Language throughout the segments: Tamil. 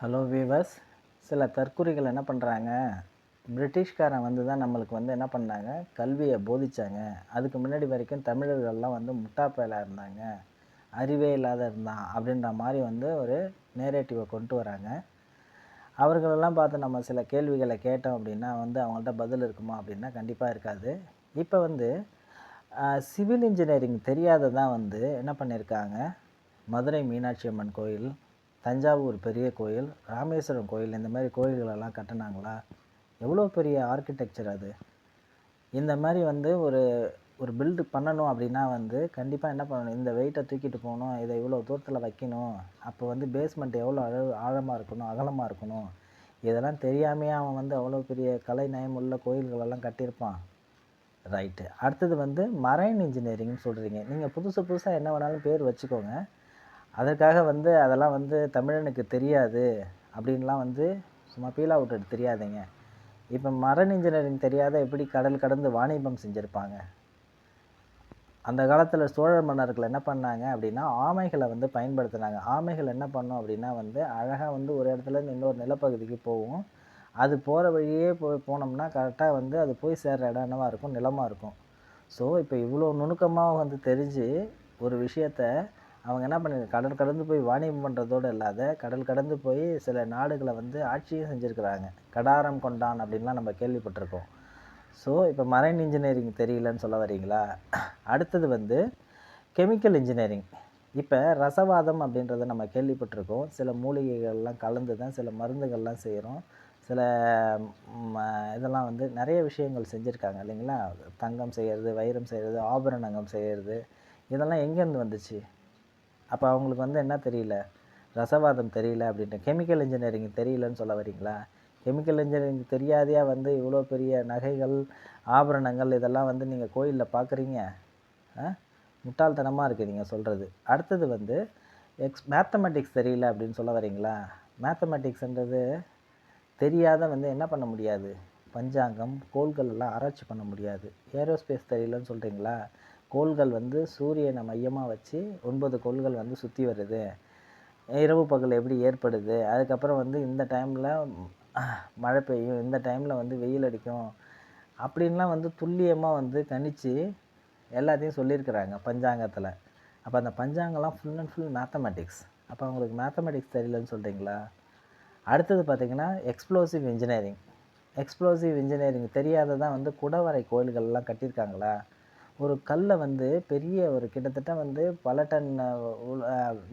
ஹலோ வீவர்ஸ் சில தற்குறிகள் என்ன பண்ணுறாங்க பிரிட்டிஷ்காரன் வந்து தான் நம்மளுக்கு வந்து என்ன பண்ணாங்க? கல்வியை போதித்தாங்க அதுக்கு முன்னாடி வரைக்கும் தமிழர்கள்லாம் வந்து முட்டாப்பையிலாக இருந்தாங்க. அறிவே இல்லாத இருந்தான் அப்படின்ற மாதிரி வந்து ஒரு நேரேட்டிவை கொண்டு வராங்க. அவர்களெல்லாம் பார்த்து நம்ம சில கேள்விகளை கேட்டோம் அப்படின்னா வந்து அவங்கள்ட்ட பதில் இருக்குமா அப்படின்னா கண்டிப்பாக இருக்காது. இப்போ வந்து சிவில் இன்ஜினியரிங் தெரியாததான் வந்து என்ன பண்ணியிருக்காங்க மதுரை மீனாட்சி அம்மன் கோயில் தஞ்சாவூர் பெரிய கோயில் ராமேஸ்வரம் கோயில் இந்த மாதிரி கோயில்களெல்லாம் கட்டினாங்களா? எவ்வளோ பெரிய ஆர்கிடெக்சர் அது? இந்த மாதிரி வந்து ஒரு ஒரு பில்டு பண்ணணும் அப்படின்னா வந்து கண்டிப்பாக என்ன பண்ணணும்? இந்த வெயிட்டை தூக்கிட்டு போகணும் இதை இவ்வளோ தூரத்தில் வைக்கணும் அப்போ வந்து பேஸ்மெண்ட் எவ்வளோ அழ ஆழமாக இருக்கணும் அகலமாக இருக்கணும்? இதெல்லாம் தெரியாமையே அவன் வந்து அவ்வளோ பெரிய கலை நயம் உள்ள கோயில்களெல்லாம் கட்டியிருப்பான். ரைட்டு அடுத்தது வந்து மரைன் இன்ஜினியரிங்னு சொல்கிறீங்க நீங்கள் புதுசு புதுசாக என்ன வேணாலும் பேர் வச்சுக்கோங்க. அதற்காக வந்து அதெல்லாம் வந்து தமிழனுக்கு தெரியாது அப்படின்லாம் வந்து சும்மா பீலா விட்டுட்டு தெரியாதுங்க. இப்போ மரன் இன்ஜினியரிங் தெரியாத எப்படி கடல் கடந்து வாணிபம் செஞ்சுருப்பாங்க? அந்த காலத்தில் சோழ மன்னர்கள் என்ன பண்ணாங்க அப்படின்னா ஆமைகளை வந்து பயன்படுத்தினாங்க. ஆமைகள் என்ன பண்ணும் அப்படின்னா வந்து அழகாக வந்து ஒரு இடத்துல இருந்து இன்னொரு நிலப்பகுதிக்கு போகும் அது போகிற வழியே போய் போனோம்னா கரெக்டாக வந்து அது போய் சேர்ற இடம் என்னவாக இருக்கும்? நிலமாக இருக்கும். ஸோ இப்போ இவ்வளோ நுணுக்கமாக வந்து தெரிஞ்சு ஒரு விஷயத்த அவங்க என்ன பண்ணி கடல் கடந்து போய் வாணிபம் பண்ணுறதோடு இல்லாத கடல் கடந்து போய் சில நாடுகளை வந்து ஆட்சியும் செஞ்சுருக்கிறாங்க. கடாரம் கொண்டான் அப்படின்லாம் நம்ம கேள்விப்பட்டிருக்கோம். ஸோ இப்போ மரைன் இன்ஜினியரிங் தெரியலன்னு சொல்ல வரீங்களா? அடுத்தது வந்து கெமிக்கல் இன்ஜினியரிங் இப்போ ரசவாதம் அப்படின்றத நம்ம கேள்விப்பட்டிருக்கோம். சில மூலிகைகள்லாம் கலந்து தான் சில மருந்துகள்லாம் செய்கிறோம். சில இதெல்லாம் வந்து நிறைய விஷயங்கள் செஞ்சுருக்காங்க இல்லைங்களா? தங்கம் செய்கிறது வைரம் செய்கிறது ஆபரணங்கம் செய்கிறது. இதெல்லாம் எங்கேருந்து வந்துச்சு? அப்போ அவங்களுக்கு வந்து என்ன தெரியல? ரசவாதம் தெரியல அப்படின்ட்டு. கெமிக்கல் இன்ஜினியரிங் தெரியலன்னு சொல்ல வரீங்களா? கெமிக்கல் இன்ஜினியரிங் தெரியாதையா வந்து இவ்வளோ பெரிய நகைகள் ஆபரணங்கள் இதெல்லாம் வந்து நீங்கள் கோயிலில் பார்க்குறீங்க முட்டாள்தனமாக இருக்குது நீங்கள் சொல்கிறது அடுத்தது வந்து எக்ஸ் மேத்தமெட்டிக்ஸ் தெரியல அப்படின்னு சொல்ல வரீங்களா? மேத்தமெட்டிக்ஸ்ன்றது தெரியாத வந்து என்ன பண்ண முடியாது? பஞ்சாங்கம் கோள்கள் எல்லாம் ஆராய்ச்சி பண்ண முடியாது. ஏரோஸ்பேஸ் தெரியலன்னு சொல்கிறீங்களா கோள்கள் வந்து சூரியனை மையமாக வச்சு ஒன்பது கோள்கள் வந்து சுற்றி வருது. இரவு பகல் எப்படி ஏற்படுது? அதுக்கப்புறம் வந்து இந்த டைமில் மழை பெய்யும். இந்த டைமில் வந்து வெயில் அடிக்கும். அப்படின்லாம் வந்து துல்லியமாக வந்து கணிச்சு எல்லாத்தையும் சொல்லியிருக்கிறாங்க பஞ்சாங்கத்தில். அப்போ அந்த பஞ்சாங்கம்லாம் ஃபுல் அண்ட் ஃபுல் மேத்தமெட்டிக்ஸ் அப்போ அவங்களுக்கு மேத்தமெட்டிக்ஸ் தெரியலன்னு சொல்கிறீங்களா அடுத்தது பார்த்திங்கன்னா எக்ஸ்ப்ளோசிவ் இன்ஜினியரிங் எக்ஸ்ப்ளோசிவ் இன்ஜினியரிங் தெரியாததான் வந்து குடவரை கோயில்கள்லாம் கட்டியிருக்காங்களா? ஒரு கல்லை வந்து பெரிய ஒரு கிட்டத்தட்ட வந்து பல டன்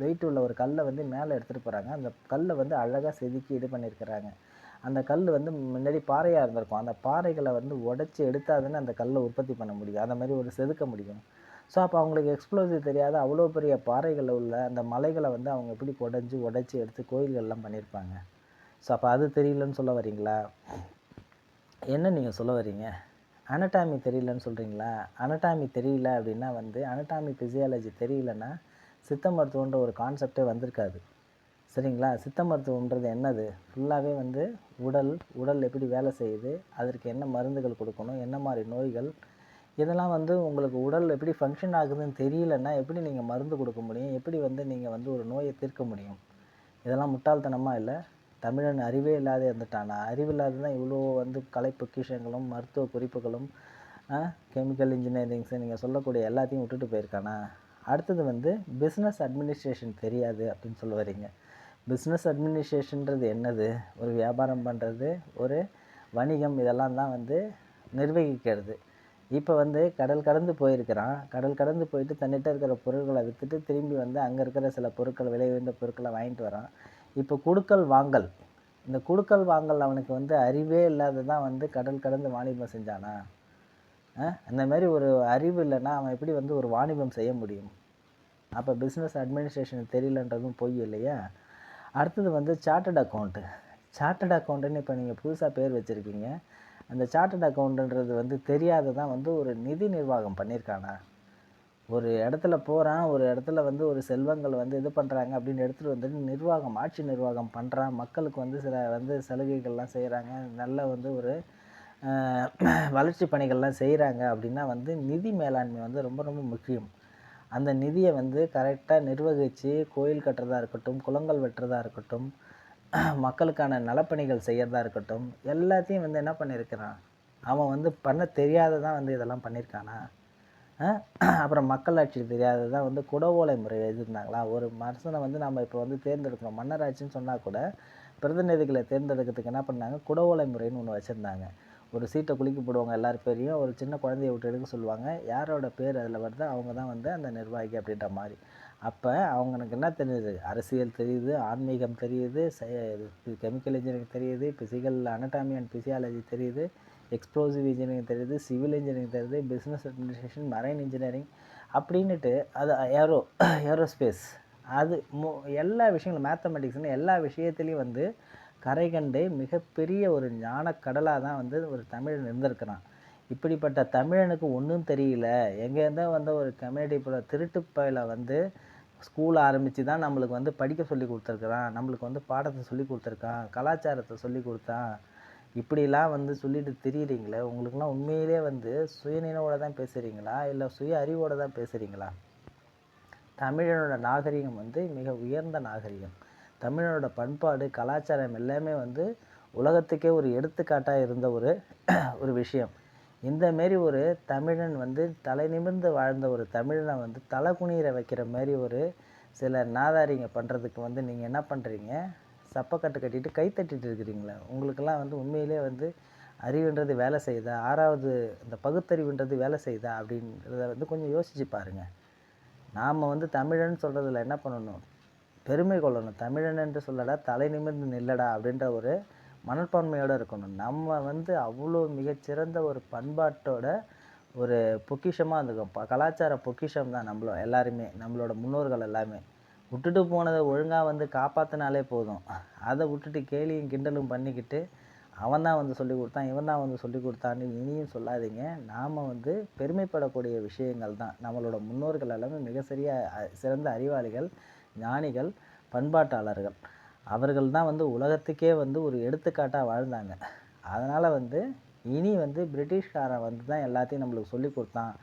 வெயிட் உள்ள ஒரு கல்லை வந்து மேலே எடுத்துகிட்டு போகிறாங்க அந்த கல்லை வந்து அழகாக செதுக்கி இது பண்ணியிருக்கிறாங்க அந்த கல் வந்து முன்னாடி பாறையாக இருந்திருக்கும். அந்த பாறைகளை வந்து உடச்சி எடுத்தால் தானே அந்த கல்லை உற்பத்தி பண்ண முடியும். அந்த மாதிரி ஒரு செதுக்க முடியும். ஸோ அப்போ அவங்களுக்கு எக்ஸ்ப்ளோசிவ் தெரியாத அவ்வளோ பெரிய பாறைகளில் உள்ள அந்த மலைகளை வந்து அவங்க எப்படி உடஞ்சி உடச்சி எடுத்து கோயில்கள்லாம் பண்ணியிருப்பாங்க ஸோ அப்போ அது தெரியலன்னு சொல்ல வரீங்களா? என்ன நீங்கள் சொல்ல வரீங்க? அனட்டாமி தெரியலன்னு சொல்கிறீங்களா அனட்டாமி தெரியல அப்படின்னா வந்து அனட்டாமி ஃபிசியாலஜி தெரியலன்னா சித்த மருத்துவன்ற ஒரு கான்செப்டே வந்திருக்காது. சரிங்களா? சித்த மருத்துவம்ன்றது என்னது? ஃபுல்லாகவே வந்து உடல் உடல் எப்படி வேலை செய்யுது அதற்கு என்ன மருந்துகள் கொடுக்கணும் என்ன மாதிரி நோய்கள் இதெல்லாம் வந்து உங்களுக்கு உடல் எப்படி ஃபங்க்ஷன் ஆகுதுன்னு தெரியலன்னா எப்படி நீங்கள் மருந்து கொடுக்க முடியும் எப்படி வந்து நீங்கள் வந்து ஒரு நோயை தீர்க்க முடியும்? இதெல்லாம் முட்டாள்தனமாக இல்லை? தமிழன் அறிவே இல்லாத இருந்துட்டானா. அறிவில்லாத தான் இவ்வளோ வந்து கலை பொக்கிஷங்களும் மருத்துவ குறிப்புகளும் கெமிக்கல் இன்ஜினியரிங்ஸு நீங்கள் சொல்லக்கூடிய எல்லாத்தையும் விட்டுட்டு போயிருக்கானா? அடுத்தது வந்து பிஸ்னஸ் அட்மினிஸ்ட்ரேஷன் தெரியாது அப்படின்னு சொல்ல வரீங்க. பிஸ்னஸ் அட்மினிஸ்ட்ரேஷன்றது என்னது? ஒரு வியாபாரம் பண்ணுறது ஒரு வணிகம் இதெல்லாம் தான் வந்து நிர்வகிக்கிறது. இப்போ வந்து கடல் கடந்து போயிருக்கிறான். கடல் கடந்து போயிட்டு தன்னிட்ட இருக்கிற பொருட்களை விற்றுட்டு திரும்பி வந்து அங்கே இருக்கிற சில பொருட்கள் விலை உயர்ந்த பொருட்களை வாங்கிட்டு வரான். இப்போ கொடுக்கல் வாங்கல். இந்த குடுக்கல் வாங்கல் அவனுக்கு வந்து அறிவே இல்லாத தான் வந்து கடல் கடந்து வாணிபம் செஞ்சானா? அந்த மாதிரி ஒரு அறிவு இல்லைன்னா அவன் எப்படி வந்து ஒரு வாணிபம் செய்ய முடியும்? அப்போ பிஸ்னஸ் அட்மினிஸ்ட்ரேஷன் தெரியலன்றதும் பொய் இல்லையா? அடுத்தது வந்து சார்ட்டட் அக்கௌண்ட்டு சார்ட்டட் அக்கௌண்ட்டுன்னு இப்போ நீங்கள் புதுசாக பேர் வச்சுருக்கீங்க. அந்த சார்ட்டட் அக்கௌண்ட்டுன்றது வந்து தெரியாத வந்து ஒரு நிதி நிர்வாகம் பண்ணியிருக்கானா? ஒரு இடத்துல போகிறான் ஒரு இடத்துல வந்து ஒரு செல்வங்கள் வந்து இது பண்ணுறாங்க அப்படின்னு எடுத்துகிட்டு வந்துட்டு நிர்வாகம் ஆட்சி நிர்வாகம் பண்ணுறான் மக்களுக்கு வந்து சில வந்து சலுகைகள்லாம் செய்கிறாங்க நல்ல வந்து ஒரு வளர்ச்சி பணிகள்லாம் செய்கிறாங்க அப்படின்னா வந்து நிதி மேலாண்மை வந்து ரொம்ப ரொம்ப முக்கியம். அந்த நிதியை வந்து கரெக்டாக நிர்வகித்து கோயில் கட்டுறதா இருக்கட்டும் குளங்கள் வெட்டுறதா இருக்கட்டும் மக்களுக்கான நலப்பணிகள் செய்கிறதா இருக்கட்டும் எல்லாத்தையும் வந்து என்ன பண்ணியிருக்கிறான் அவன் வந்து பண்ண தெரியாததான் வந்து இதெல்லாம் பண்ணியிருக்கானா அப்புறம் மக்களாட்சி தெரியாதது தான் வந்து குடவோலை முறை எழுதியிருந்தாங்களா? ஒரு மனுஷனை வந்து நம்ம இப்போ வந்து தேர்ந்தெடுக்கணும். மன்னராட்சின்னு சொன்னால் கூட பிரதிநிதிகளை தேர்ந்தெடுக்கிறதுக்கு என்ன பண்ணாங்க? குடவோலை முறைன்னு ஒன்று வச்சுருந்தாங்க. ஒரு சீட்டை குலுக்கி போடுவாங்க எல்லார் பேரையும். ஒரு சின்ன குழந்தைய விட்டு எடுக்க சொல்லுவாங்க. யாரோட பேர் அதில் வருதோ அவங்க தான் வந்து அந்த நிர்வாகி அப்படின்ற மாதிரி. அப்போ அவங்களுக்கு என்ன தெரியுது அரசியல் தெரியுது ஆன்மீகம் தெரியுது கெமிக்கல் இன்ஜினியரிங் தெரியுது பிசிக்கல் அனட்டாமி அண்ட் பிசியாலஜி தெரியுது. எக்ஸ்ப்ளோசிவ் இன்ஜினியரிங் தெரியுது சிவில் இன்ஜினியரிங் தெரியுது பிஸ்னஸ் அட்மினிஸ்ட்ரேஷன் மரைன் இன்ஜினியரிங் அப்படின்னுட்டு அது ஏரோ ஏரோஸ்பேஸ் அது மு எல்லா விஷயங்களும் மேத்தமெட்டிக்ஸ்னு எல்லா விஷயத்துலேயும் வந்து கரை கண்டு மிகப்பெரிய ஒரு ஞானக்கடலாக தான் வந்து ஒரு தமிழன் இருந்திருக்கிறான். இப்படிப்பட்ட தமிழனுக்கு ஒன்றும் தெரியல. எங்கேருந்தோ வந்த ஒரு கம்யூனிட்டி போல திருட்டுப்பயில வந்து ஸ்கூல் ஆரம்பித்து தான் நம்மளுக்கு வந்து படிக்க சொல்லி கொடுத்துருக்குறான். நம்மளுக்கு வந்து பாடத்தை சொல்லி கொடுத்துருக்கான். கலாச்சாரத்தை சொல்லி கொடுத்தான். இப்படிலாம் வந்து சொல்லிட்டு திரியிறீங்களே உங்களுக்குலாம் உண்மையிலே வந்து சுயநினைவோடு தான் பேசுகிறீங்களா இல்லை சுய அறிவோடு தான் பேசுகிறீங்களா தமிழனோட நாகரிகம் வந்து மிக உயர்ந்த நாகரிகம். தமிழனோட பண்பாடு கலாச்சாரம் எல்லாமே வந்து உலகத்துக்கே ஒரு எடுத்துக்காட்டாக இருந்த ஒரு ஒரு விஷயம். இந்த மாரி ஒரு தமிழன் வந்து தலை நிமிர்ந்து வாழ்ந்த ஒரு தமிழனை வந்து தலை குனியிற வைக்கிற மாதிரி ஒரு சில நாதாரிங்க பண்ணுறதுக்கு வந்து நீங்கள் என்ன பண்ணுறீங்க சப்பக்கட்டு கட்டிட்டு கை தட்டிட்டு இருக்கிறீங்களே? உங்களுக்கெல்லாம் வந்து உண்மையிலே வந்து அறிவுன்றது வேலை செய்யுதா? ஆறாவது இந்த பகுத்தறிவுன்றது வேலை செய்யுதா? அப்படின்றத வந்து கொஞ்சம் யோசிச்சு பாருங்கள் நாம் வந்து தமிழன் சொல்கிறதுல என்ன பண்ணணும்? பெருமை கொள்ளணும். தமிழன் என்று சொல்லடா தலை நிமிர்ந்து நில்லடா அப்படின்ற ஒரு மனப்பான்மையோடு இருக்கணும். நம்ம வந்து அவ்வளோ மிகச்சிறந்த ஒரு பண்பாட்டோட ஒரு பொக்கிஷமாக இருந்துக்கும். கலாச்சார பொக்கிஷம் தான் நம்மளும் எல்லாருமே நம்மளோட முன்னோர்கள் எல்லாமே. விட்டுட்டு போனதை ஒழுங்காக வந்து காப்பாற்றினாலே போதும். அதை விட்டுட்டு கேலியும் கிண்டலும் பண்ணிக்கிட்டு அவன் தான் வந்து சொல்லி கொடுத்தான் இவன் தான் வந்து சொல்லி கொடுத்தான்னு இனியும் சொல்லாதீங்க. நாம் வந்து பெருமைப்படக்கூடிய விஷயங்கள் தான். நம்மளோட முன்னோர்கள் எல்லாமே மிக சிறிய சிறந்த அறிவாளிகள் ஞானிகள் பண்பாட்டாளர்கள். அவர்கள் தான் வந்து உலகத்துக்கே வந்து ஒரு எடுத்துக்காட்டாக வாழ்ந்தாங்க. அதனால் வந்து இனி வந்து பிரிட்டிஷ்காரன் வந்து தான் எல்லாத்தையும் நம்மளுக்கு சொல்லி கொடுத்தான்.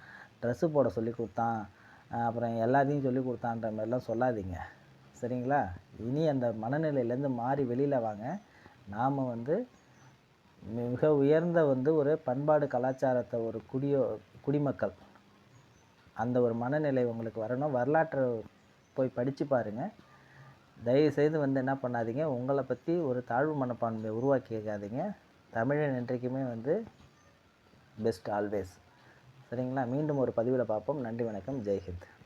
ட்ரெஸ்ஸு போட சொல்லி கொடுத்தான். அப்புறம் எல்லாத்தையும் சொல்லி கொடுத்தான்ற மாதிரிலாம் சொல்லாதீங்க. சரிங்களா? இனி அந்த மனநிலையிலேருந்து மாறி வெளியில் வாங்க. நாம் வந்து மிக உயர்ந்த வந்து ஒரு பண்பாடு கலாச்சாரத்தை ஒரு குடியோ குடிமக்கள். அந்த ஒரு மனநிலை உங்களுக்கு வரணும். வரலாற்றை போய் படித்து பாருங்கள் தயவுசெய்து வந்து என்ன பண்ணாதீங்க. உங்களை பற்றி ஒரு தாழ்வு மனப்பான்மையை உருவாக்கிக்காதீங்க தமிழன் என்றைக்குமே வந்து பெஸ்ட் ஆல்வேஸ் சரிங்களா? மீண்டும் ஒரு பதிவில் பார்ப்போம். நன்றி வணக்கம். ஜெய்ஹிந்த்.